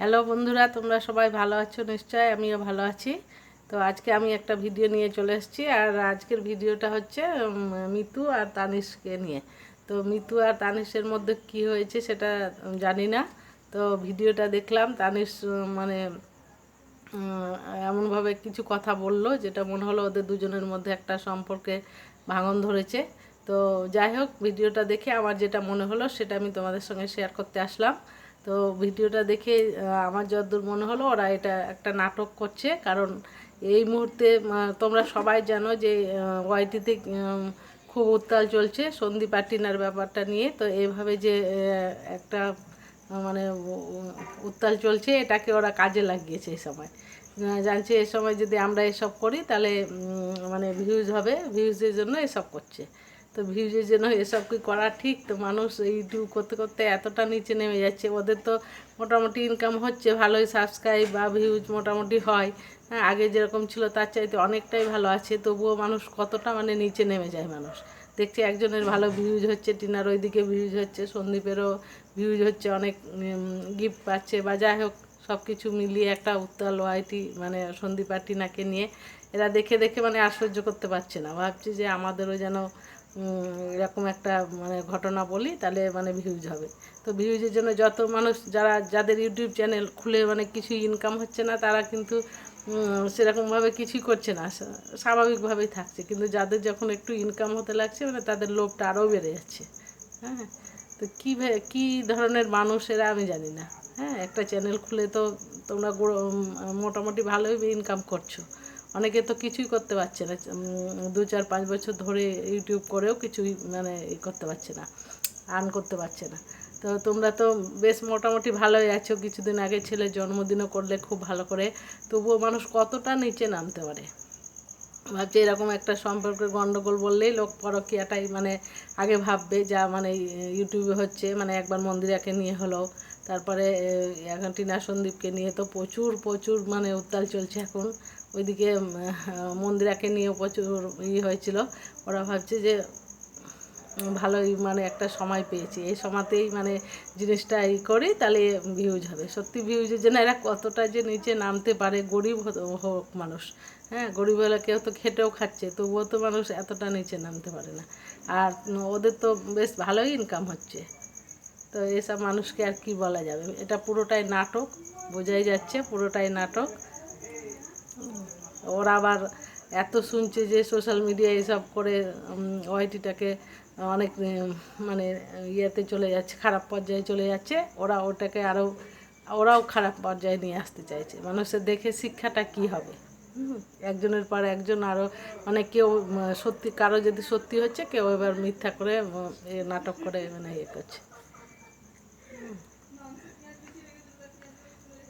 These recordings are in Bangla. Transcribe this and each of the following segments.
হ্যালো বন্ধুরা, তোমরা সবাই ভালো আছো? নিশ্চয় আমিও ভালো আছি। তো আজকে আমি একটা ভিডিও নিয়ে চলে এসেছি, আর আজকের ভিডিওটা হচ্ছে মিতু আর তানিশকে নিয়ে। তো মিতু আর তানিশের মধ্যে কি হয়েছে সেটা জানি না। তো ভিডিওটা দেখলাম, তানিশ মানে এমনভাবে কিছু কথা বলল, যেটা মনে হলো ওদের দুজনের মধ্যে একটা সম্পর্কে ভাঙন ধরেছে। তো যাই হোক, ভিডিওটা দেখে আমার যেটা মনে হলো সেটা আমি তোমাদের সঙ্গে শেয়ার করতে আসলাম। তো ভিডিওটা দেখে আমার যতদূর মনে হলো ওরা এটা একটা নাটক করছে। কারণ এই মুহূর্তে তোমরা সবাই জানো যে ওয়াইটিতে খুব উত্তাল চলছে সন্দীপ আটিনার ব্যাপারটা নিয়ে। তো এইভাবে যে একটা মানে উত্তাল চলছে, এটাকে ওরা কাজে লাগিয়েছে এই সময়। জানছে এই সময় যদি আমরা এসব করি, তাহলে মানে ভিউজ হবে। ভিউজের জন্য এসব করছে। তো ভিউজের জন্য এসব কি করা ঠিক? তো মানুষ ইউটিউব করতে করতে এতটা নিচে নেমে যাচ্ছে। ওদের তো মোটামুটি ইনকাম হচ্ছে, ভালোই সাবস্ক্রাইব বা ভিউজ মোটামুটি হয়। হ্যাঁ আগে যেরকম ছিল তার চাইতে অনেকটাই ভালো আছে। তবুও মানুষ কতটা মানে নিচে নেমে যায় মানুষ। দেখছি একজনের ভালো ভিউজ হচ্ছে, টিনার ওইদিকে ভিউজ হচ্ছে, সন্দীপেরও ভিউজ হচ্ছে, অনেক গিফট পাচ্ছে বা যাই হোক সব কিছু মিলিয়ে একটা উত্তাল ওয়াইটি মানে সন্দীপ আর টিনাকে নিয়ে এরা দেখে দেখে মানে সহ্য করতে পারছে না। ভাবছি যে আমাদেরও যেন এরকম একটা মানে ঘটনা বলি, তাহলে মানে ভিউজ হবে। তো ভিউজের জন্য যত মানুষ, যারা, যাদের ইউটিউব চ্যানেল খুলে মানে কিছু ইনকাম হচ্ছে না, তারা কিন্তু সেরকমভাবে কিছুই করছে না। স্বা- স্বাভাবিকভাবেই থাকছে। কিন্তু যাদের যখন একটু ইনকাম হতে লাগছে মানে তাদের লোভটা আরও বেড়ে যাচ্ছে। হ্যাঁ? তো কী কী ধরনের মানুষ এরা আমি জানি না। হ্যাঁ? একটা চ্যানেল খুলে তো তোমরা মোটামুটি ভালোই ইনকাম করছ। অনেকে তো কিছুই করতে পারছে না দু চার পাঁচ বছর ধরে ইউটিউব করেও কিছুই মানে করতে পারছে না আর্ন করতে পারছে না তো তোমরা তো বেশ মোটামুটি ভালোই আছো কিছুদিন আগে ছেলের জন্মদিনও করলে খুব ভালো করে তবুও মানুষ কতটা নিচে নামতে পারে ভাবছি এরকম একটা সম্পর্কের গণ্ডগোল বললেই লোক পরকিয়াটাই মানে আগে ভাববে যা মানে ইউটিউবে হচ্ছে মানে একবার মন্দিরাকে নিয়ে হলো তারপরে এখন টিনা সন্দীপকে নিয়ে তো প্রচুর প্রচুর মানে উত্তাল চলছে এখন ওইদিকে মন্দিরাকে নিয়ে প্রচুর ই হয়েছিল। ওরা ভাবছে যে ভালোই মানে একটা সময় পেয়েছি। এই সময়তেই মানে জিনিসটা ই করি তাহলে ভিউজ হবে। সত্যি ভিউজের জন্য এরা কতটা যে নিচে নামতে পারে, গরিব হোক মানুষ। হ্যাঁ গরিব হলে কেউ তো খেটেও খাচ্ছে, তবুও তো মানুষ এতটা নিচে নামতে পারে না। আর ওদের তো বেশ ভালোই ইনকাম হচ্ছে। তো এসব মানুষকে আর কি বলা যাবে? এটা পুরোটাই নাটক, বোঝাই যাচ্ছে পুরোটাই নাটক। ওরা আবার এত শুনছে যে সোশ্যাল মিডিয়া এসব করে ওয়াইটিটাকে অনেক মানে ইয়েতে চলে যাচ্ছে, খারাপ পর্যায়ে চলে যাচ্ছে। ওরা ওটাকে আরও ওরাও খারাপ পর্যায়ে নিয়ে আসতে চাইছে। মানুষের দেখে শিক্ষাটা কি হবে? একজনের পর একজন আরও মানে কেউ সত্যি, কারও যদি সত্যি হচ্ছে, কেউ এবার মিথ্যা করে নাটক করে মানে ইয়ে করছে।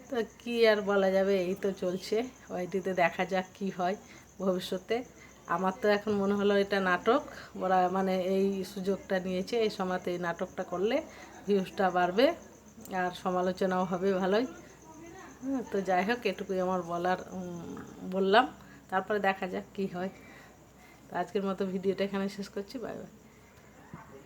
তো কি আর বলা যাবে, এই তো চলছে। ওয়াইটিতে দেখা যাক কি হয় ভবিষ্যতে। আমার তো এখন মনে হলো এটা নাটক। ওরা মানে এই সুযোগটা নিয়েছে, এই সময়তে এই নাটকটা করলে ভিউজটা বাড়বে আর সমালোচনাও হবে ভালোই। তো যাই হোক, এটুকুই আমার বলার বললাম। তারপরে দেখা যাক কি হয়। তো আজকের মতো ভিডিওটা এখানে শেষ করছি, বাই বাই।